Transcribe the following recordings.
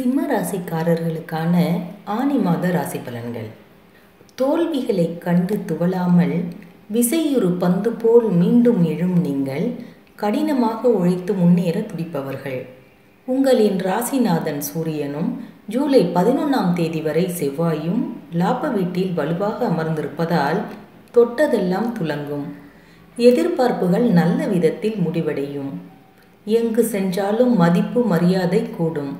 சிம்ம ராசிக்காரர்களுக்கான ஆனி மாத ராசி பலன்கள். தோல்விகளை கண்டு துவளாமல் விசையுறு பந்து போல் மீண்டும் எழும் நீங்கள் கடினமாக உழைத்து முன்னேற துடிப்பவர்கள். உங்களின் ராசிநாதன் சூரியனும் ஜூலை பதினொன்றாம் தேதி வரை செவ்வாயும் லாப வீட்டில் வலுவாக அமர்ந்திருப்பதால் தொட்டதெல்லாம் துலங்கும். எதிர்பார்ப்புகள் நல்ல விதத்தில் முடிவடையும். எங்கு சென்றாலும் மதிப்பு மரியாதை கூடும்.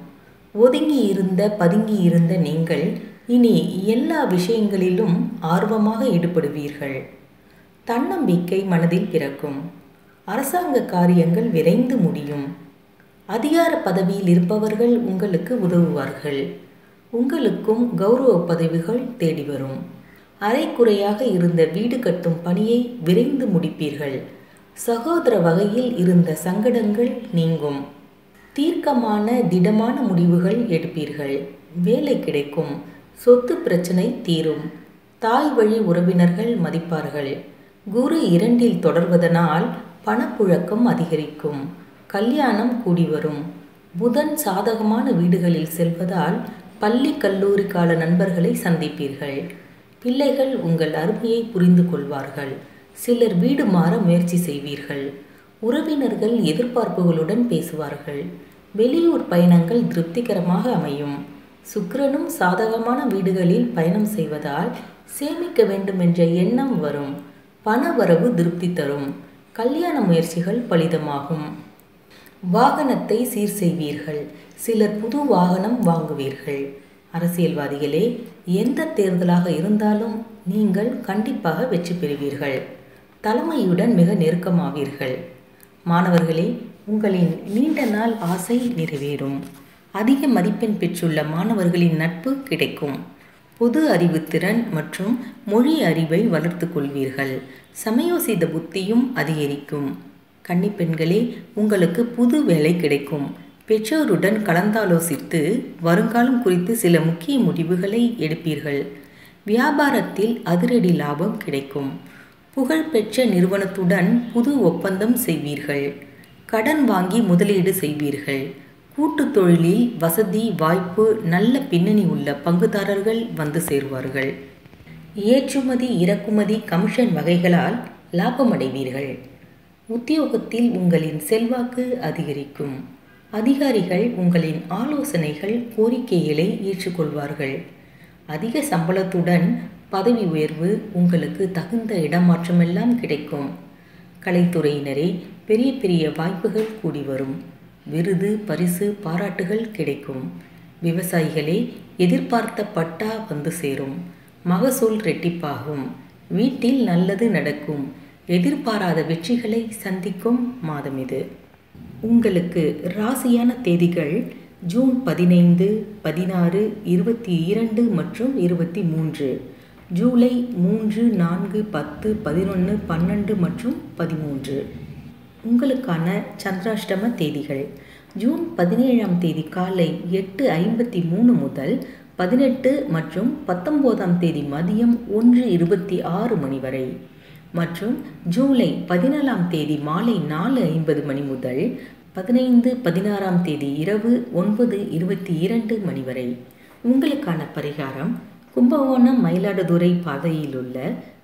ஒதுங்கி இருந்த பதுங்கி இருந்த நீங்கள் இனி எல்லா விஷயங்களிலும் ஆர்வமாக ஈடுபடுவீர்கள். தன்னம்பிக்கை மனதில் பிறக்கும். அரசாங்க காரியங்கள் விரைந்து முடியும். அதிகார பதவியில் இருப்பவர்கள் உங்களுக்கு உதவுவார்கள். உங்களுக்கும் கௌரவ பதவிகள் தேடி வரும். அரைக்குறையாக இருந்த வீடு கட்டும் பணியை விரைந்து முடிப்பீர்கள். சகோதர வகையில் இருந்த சங்கடங்கள் நீங்கும். தீர்க்கமான திடமான முடிவுகள் எடுப்பீர்கள். வேலை கிடைக்கும். சொத்து பிரச்சனை தீரும். தாய் வழி உறவினர்கள் மதிப்பார்கள். குரு இரண்டில் தொடர்வதனால் பணப்புழக்கம் அதிகரிக்கும். கல்யாணம் கூடி வரும். புதன் சாதகமான வீடுகளில் செல்வதால் பள்ளி கல்லூரி கால நண்பர்களை சந்திப்பீர்கள். பிள்ளைகள் உங்கள் அருமையை புரிந்து கொள்வார்கள். சிலர் வீடு மாற முயற்சி செய்வீர்கள். உறவினர்கள் எதிர்பார்ப்புகளுடன் பேசுவார்கள். வெளியூர் பயணங்கள் திருப்திகரமாக அமையும். சுக்கிரனும் சாதகமான வீடுகளில் பயணம் செய்வதால் சேமிக்க வேண்டும் என்ற எண்ணம் வரும். பண வரவு திருப்தி தரும். கல்யாண முயற்சிகள் பலிதமாகும். வாகனத்தை சீர் செய்வீர்கள். சிலர் புது வாகனம் வாங்குவீர்கள். அரசியல்வாதிகளே எந்த தேர்தலாக இருந்தாலும் நீங்கள் கண்டிப்பாக வெற்றி பெறுவீர்கள். தலைமையுடன் மிக நெருக்கமாவீர்கள். மாணவர்களே உங்களின் நீண்ட நாள் ஆசை நிறைவேறும். அதிக மதிப்பெண் பெற்றுள்ள மாணவர்களின் நட்பு கிடைக்கும். பொது அறிவுத்திறன் மற்றும் மொழி அறிவை வளர்த்து கொள்வீர்கள். சமயோசித புத்தியும் அதிகரிக்கும். கன்னிப்பெண்களே உங்களுக்கு புது வேலை கிடைக்கும். பெற்றோருடன் கலந்தாலோசித்து வருங்காலம் குறித்து சில முக்கிய முடிவுகளை எடுப்பீர்கள். வியாபாரத்தில் அதிரடி லாபம் கிடைக்கும். புகழ்பெற்ற நிறுவனத்துடன் புது ஒப்பந்தம் செய்வீர்கள். கடன் வாங்கி முதலீடு செய்வீர்கள். கூட்டு தொழிலில் வசதி வாய்ப்பு நல்ல பின்னணி உள்ள பங்குதாரர்கள் வந்து சேருவார்கள். ஏற்றுமதி இறக்குமதி கமிஷன் வகைகளால் லாபமடைவீர்கள். உத்தியோகத்தில் உங்களின் செல்வாக்கு அதிகரிக்கும். அதிகாரிகள் உங்களின் ஆலோசனைகள் கோரிக்கைகளை ஏற்றுக்கொள்வார்கள். அதிக சம்பளத்துடன் பதவி உயர்வு உங்களுக்கு தகுந்த இடமாற்றமெல்லாம் கிடைக்கும். கலைத்துறையினரே பெரிய பெரிய வாய்ப்புகள் கூடி வரும். விருது பரிசு பாராட்டுகள் கிடைக்கும். விவசாயிகளே எதிர்பார்த்த பட்டா வந்து சேரும். மகசூல் ரெட்டிப்பாகும். வீட்டில் நல்லது நடக்கும். எதிர்பாராத வெற்றிகளை சந்திக்கும் மாதம் இது. உங்களுக்கு ராசியான தேதிகள் ஜூன் பதினைந்து பதினாறு இருபத்தி இரண்டு மற்றும் இருபத்தி மூன்று. ஜூலை மூன்று நான்கு பத்து பதினொன்று பன்னெண்டு மற்றும் பதிமூன்று. உங்களுக்கான சந்திராஷ்டம தேதிகள். ஜூன் பதினேழாம் தேதி காலை எட்டு ஐம்பத்தி மூணு முதல் பதினெட்டு மற்றும் பத்தொம்போதாம் தேதி மதியம் ஒன்று இருபத்தி ஆறு மணி வரை. மற்றும் ஜூலை பதினாலாம் தேதி மாலை நாலு ஐம்பது மணி முதல் பதினைந்து பதினாறாம் தேதி இரவு ஒன்பது இருபத்தி இரண்டு மணி வரை. உங்களுக்கான பரிகாரம் கும்பகோணம் மயிலாடுதுறை பாதையில் உள்ள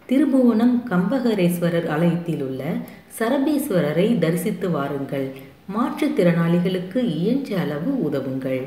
திருபுவனம் கம்பகரேஸ்வரர் ஆலயத்தில் உள்ள சரபேஸ்வரரை தரிசித்து வாருங்கள். மாற்றுத்திறனாளிகளுக்கு இயன்ற அளவு உதவுங்கள்.